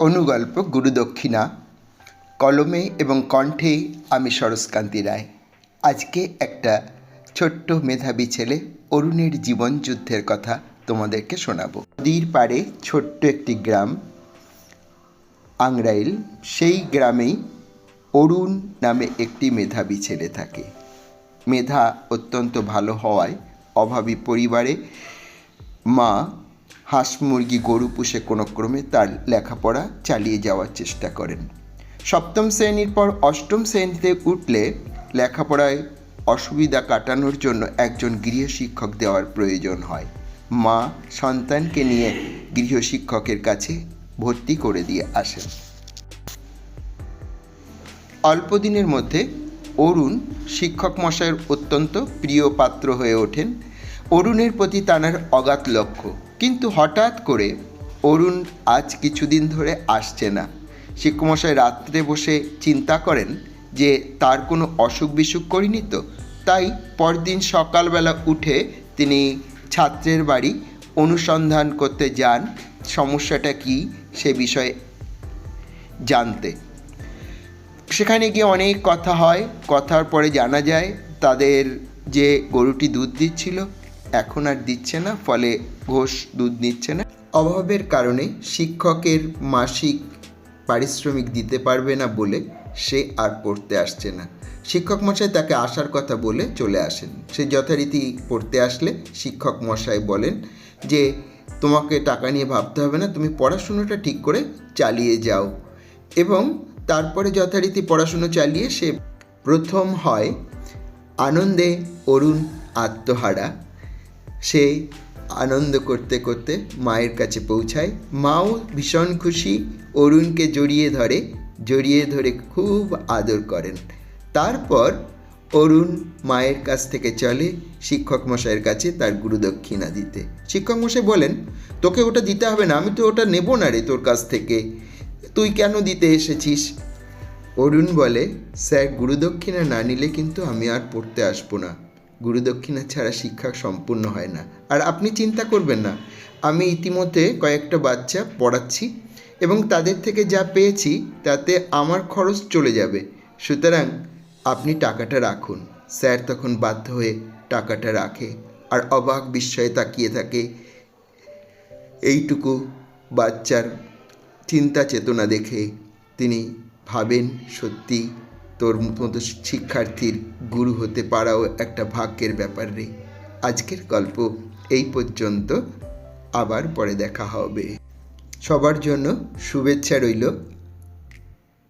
অনুগল্প গুরুদক্ষিণা, কলমে এবং কণ্ঠে আমি সরসকান্তি রায়। আজকে একটা ছোট্ট মেধাবী ছেলে অরুণের জীবন যুদ্ধের কথা তোমাদেরকে শোনাবো। নদীর পাড়ে ছোট্ট একটি গ্রাম, আংরাইল। সেই গ্রামেই অরুণ নামে একটি মেধাবী ছেলে থাকে। মেধা অত্যন্ত ভালো হওয়ায় অভাবী পরিবারে মা হাঁস মুরগি গরু পুষে কোনো ক্রমে তার লেখাপড়া চালিয়ে যাওয়ার চেষ্টা করেন। সপ্তম শ্রেণির পর অষ্টম শ্রেণীতে উঠলে লেখাপড়ায় অসুবিধা কাটানোর জন্য একজন গৃহশিক্ষক দেওয়ার প্রয়োজন হয়। মা সন্তানকে নিয়ে গৃহশিক্ষকের কাছে ভর্তি করে দিয়ে আসেন। অল্প দিনের মধ্যে অরুণ শিক্ষক মশাইয়ের অত্যন্ত প্রিয় পাত্র হয়ে ওঠেন। অরুণের প্রতি তাঁর অগাধ লক্ষ্য। কিন্তু হঠাৎ করে অরুণ আজ কিছুদিন ধরে আসছে না। শিক্ষকমশাই রাত্রে বসে চিন্তা করেন যে তার কোনো অসুখ বিসুখ করিনি তো? তাই পরদিন সকালবেলা উঠে তিনি ছাত্রের বাড়ি অনুসন্ধান করতে যান, সমস্যাটা কী সে বিষয়ে জানতে। সেখানে গিয়ে অনেক কথা হয়, কথার পরে জানা যায় তাদের যে গরুটি দুধ দিচ্ছিল এখন আর দিচ্ছে না, ফলে ঘোষ দুধ নিচ্ছে না। অভাবের কারণে শিক্ষকের মাসিক পারিশ্রমিক দিতে পারবে না বলে সে আর পড়তে আসছে না। শিক্ষক মশাই তাকে আসার কথা বলে চলে আসেন। সে যথারীতি পড়তে আসলে শিক্ষক মশাই বলেন যে, তোমাকে টাকা নিয়ে ভাবতে হবে না, তুমি পড়াশুনোটা ঠিক করে চালিয়ে যাও। এবং তারপরে যথারীতি পড়াশুনো চালিয়ে সে প্রথম হয় আনন্দে অরুণ আত্মহারা। সে আনন্দ করতে করতে মায়ের কাছে পৌঁছায়। মাও ভীষণ খুশি, অরুণকে জড়িয়ে ধরে জড়িয়ে ধরে খুব আদর করেন। তারপর অরুণ মায়ের কাছ থেকে চলে শিক্ষক মশাইয়ের কাছে তার গুরুদক্ষিণা দিতে। শিক্ষক মশাই বলেন, তোকে ওটা দিতে হবে না, আমি তো ওটা নেব না রে তোর কাছ থেকে। তুই কেন দিতে এসেছিস? অরুণ বলে, স্যার, গুরুদক্ষিণা না নিলে কিন্তু আমি আর পড়তে আসব না। গুরুদক্ষিণা ছাড়া শিক্ষা সম্পূর্ণ হয় না। আর আপনি চিন্তা করবেন না, আমি ইতিমধ্যে কয়েকটা বাচ্চা পড়াচ্ছি এবং তাদের থেকে যা পেয়েছি তাতে আমার খরচ চলে যাবে। সুতরাং আপনি টাকাটা রাখুন। স্যার তখন বাধ্য হয়ে টাকাটা রাখে আর অবাক বিস্ময়ে তাকিয়ে থাকে। এইটুকু বাচ্চার চিন্তা চেতনা দেখে তিনি ভাবেন, সত্যি তোর মতো শিক্ষার্থীর গুরু হতে পারাও একটা ভাগ্যের ব্যাপার রে। আজকের গল্প এই পর্যন্ত। আবার পরে দেখা হবে। সবার জন্য শুভেচ্ছা রইল